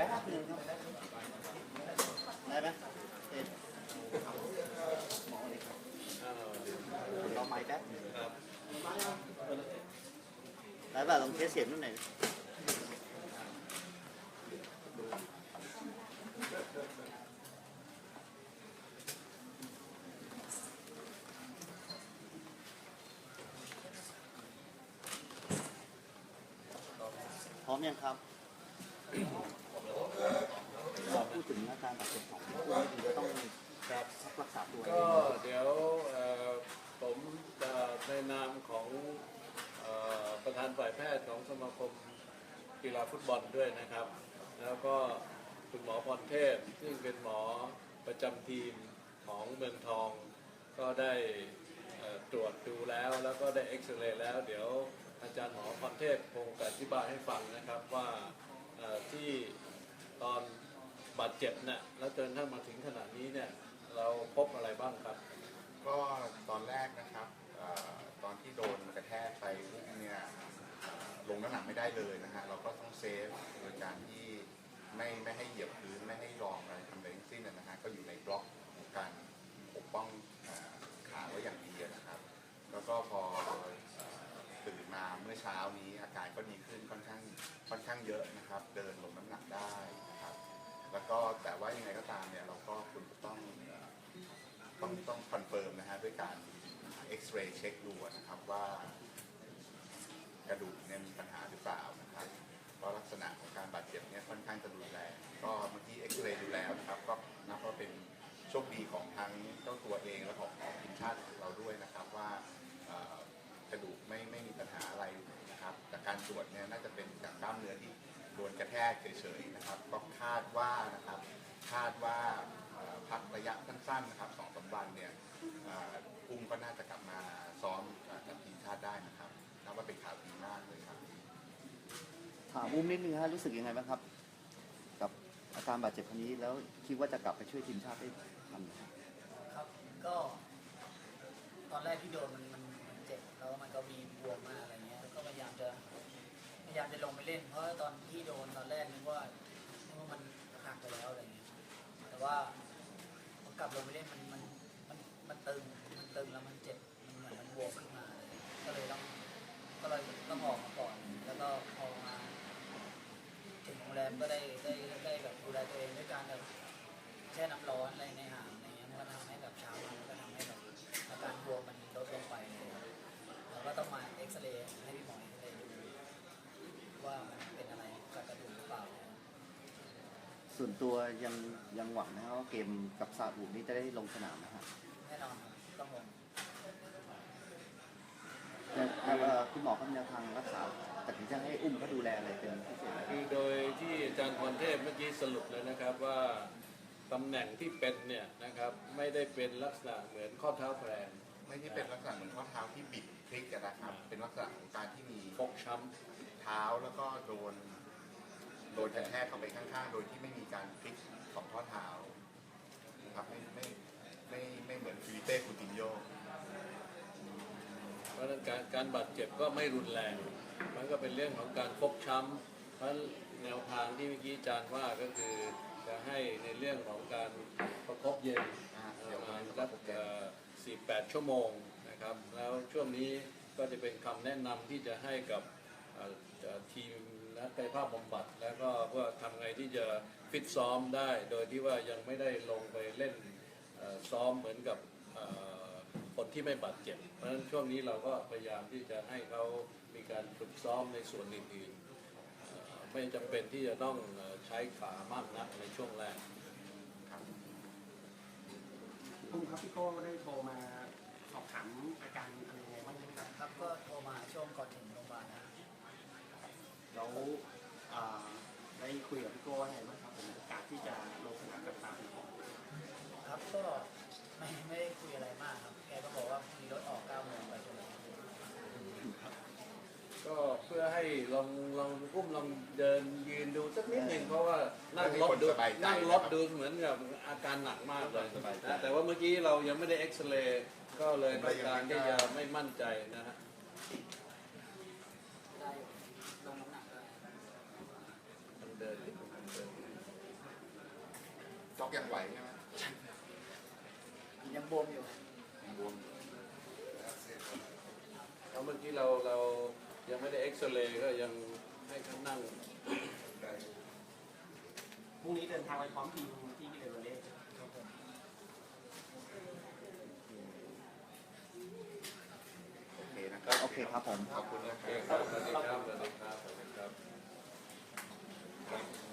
ป๊บนึงครับได้ไหมเอ็ดหมอเลยครับเราไม้แป๊บได้ป่ะลองเทสเสียงนิดหน่อยพร้อมยังครับ พูดถึงอาการบาดเจ็บของผู้ที่ต้องรับรักษาตัวก็เดี๋ยวผมจะในนามของประธานฝ่ายแพทย์ของสมาคมกีฬาฟุตบอลด้วยนะครับ แล้วก็คุณหมอพรเทพซึ่งเป็นหมอประจำทีมของเมืองทอง ก็ได้ตรวจดูแล้วแล้วก็ได้เอ็กซเรย์แล้ว เดี๋ยวอาจารย์หมอพรเทพคงจะอธิบายให้ฟังนะครับว่า ที่ตอนบาดเจ็บเนี่ยแล้วจนทั้งมาถึงขนาดนี้เนี่ยเราพบอะไรบ้างครับ ก็ตอนแรกนะครับเออตอนที่โดนกระแทกไปปุ๊บเนี่ยลงน้ำหนักไม่ได้เลยนะฮะเราก็ต้องเซฟโดยการที่ไม่ไม่ให้เหยียบพื้นไม่ให้รองอะไรทำอะไรทั้งสิ้นนะฮะก็อยู่ในบล็อกของการปกป้อง ว่ายังไงก็ตามเนี่ยเราก็คุณต้องต้องต้องคอนเฟิร์มนะฮะด้วยการเอ็กซเรย์เช็คดูนะครับว่ากระดูกเนี่ยมีปัญหาหรือเปล่านะครับเพราะลักษณะของการบาดเจ็บเนี่ยค่อนข้างจะรุนแรงก็เมื่อกี้เอ็กซเรย์ดูแล้วนะครับก็นับว่าเป็นโชคดีของทั้งเจ้าตัวเองและของทีมชาติของเราด้วยนะครับว่ากระดูกไม่ไม่มีปัญหาอะไรนะครับจากการตรวจเนี่ยน่าจะเป็นจากกล้ามเนื้อที่โดนกระแทกเฉยๆนะครับก็คาดว่านะครับ คาดว่าเอ่อพักระยะสั้นๆนะครับสองสามวันเนี่ยเอ่อกุ้งก็น่าจะกลับมาซ้อมกับทีมชาติได้นะครับนับว่าเป็นข่าวดีมากเลยครับถามอุ้มนิดนึงฮะรู้สึกยังไงบ้างครับ กับอาการบาดเจ็บครั้งนี้แล้วคิดว่าจะกลับไปช่วยทีมชาติได้ทันไหมครับครับก็ ตอนแรกที่โดนมันมันมันเจ็บแล้วมันก็มีบวมมากอะไรเงี้ยแล้วก็พยายามจะพยายามจะลงไปเล่น เพราะว่าตอนที่โดนตอนแรกนึกว่า ว่าพอกลับลงไปเล่นมันมันมัน ส่วนตัวยังยังหวังนะครับว่าเกมกับซาอุนี้จะได้ลงสนามนะฮะแน่นอนครับต้องลงแต่แต่เอ่อคุณหมอเขามีแนวทางรักษาแต่ถึงจะให้อุ้มเขาดูแลอะไรเป็นพิเศษไหมคือโดยที่อาจารย์พรเทพเมื่อกี้สรุปเลยนะครับว่าตำแหน่งที่เป็นเนี่ยนะครับไม่ได้เป็นลักษณะเหมือนข้อเท้าแพลงไม่ใช่เป็นลักษณะเหมือนข้อเท้าที่บิดพลิกอะนะครับ เป็นลักษณะของการที่มีฟกช้เท้าแล้วก็โดนโดนกระแทกเข้าไปข้างๆ โดยที่ไม่มีการพลิกของข้อเท้านะครับไม่ไม่ไม่ไม่เหมือนฟิลิเป้คูตินโยเพราะฉะนั้นการการบาดเจ็บก็ไม่รุนแรง มันก็เป็นเรื่องของการฟกช้ำเพราะฉะนั้นแนวทางที่เมื่อกี้อาจารย์ว่าก็คือจะให้ในเรื่องของการประคบเย็นประมาณราสัก็กพบสี่แปดชั่วโมงนะครับ แล้วช่วงนี้ก็จะเป็นคำแนะนำที่จะให้กับทีมนักกายภาพบำบัดแล้ว ว่าทำไงที่จะฟิตซ้อมได้ โดยที่ว่ายังไม่ได้ลงไปเล่นเอ่อซ้อมเหมือนกับเอ่อคนที่ไม่บาดเจ็บ เพราะฉะนั้นช่วงนี้เราก็พยายามที่จะให้เขามีการฝึกซ้อมในส่วนอื่นๆเอ่อไม่จำเป็นที่จะต้องเอ่อใช้ขามากนักในช่วงแรกครับคุณครับพี่โก้ได้โทรมาสอบถามอาการอะไรยังไงบ้างไหมครับครับก็โทรมาช่วงก่อนถึงโรงพยาบาลนะแล้วอ่า ได้คุยกับพี่โก้ว่าไงบ้างครับผมโอกาสที่จะลงสนามกับตามครับก็ไม่ไม่ได้คุยอะไรมากครับ แกก็บอกว่ามีรถออก9โมงไปชลบุรีก็เพื่อให้ลองลองกุ้มลองเดินยืนดูสักนิดหนึ่งเพราะว่านั่งรถดูให้คนสบายใจนั่งรถดูเหมือนกับอาการหนักมากเลยสบายใจนะแต่ว่าเมื่อกี้เรายังไม่ได้เอ็กซเรย์ก็เลยต้องการที่จะไม่มั่นใจนะฮะ ได้ลงน้ำหนักได้มันเดินมันเดินยังไหวใช่ไหมยังบวมอยู่ยังบวมอยู่แล้วเมื่อกี้เราเรายังไม่ได้เอ็กซเรย์ก็ยังให้เขานั่งพรุ่งนี้เดินทางไปพร้อมทีมที่เรเวอเล่โอเคนะครับ โอเคครับผม ขอบคุณนะคโอเครับครับสวัสดีครับสวัสดีครับสวัสดีครับ Thank you.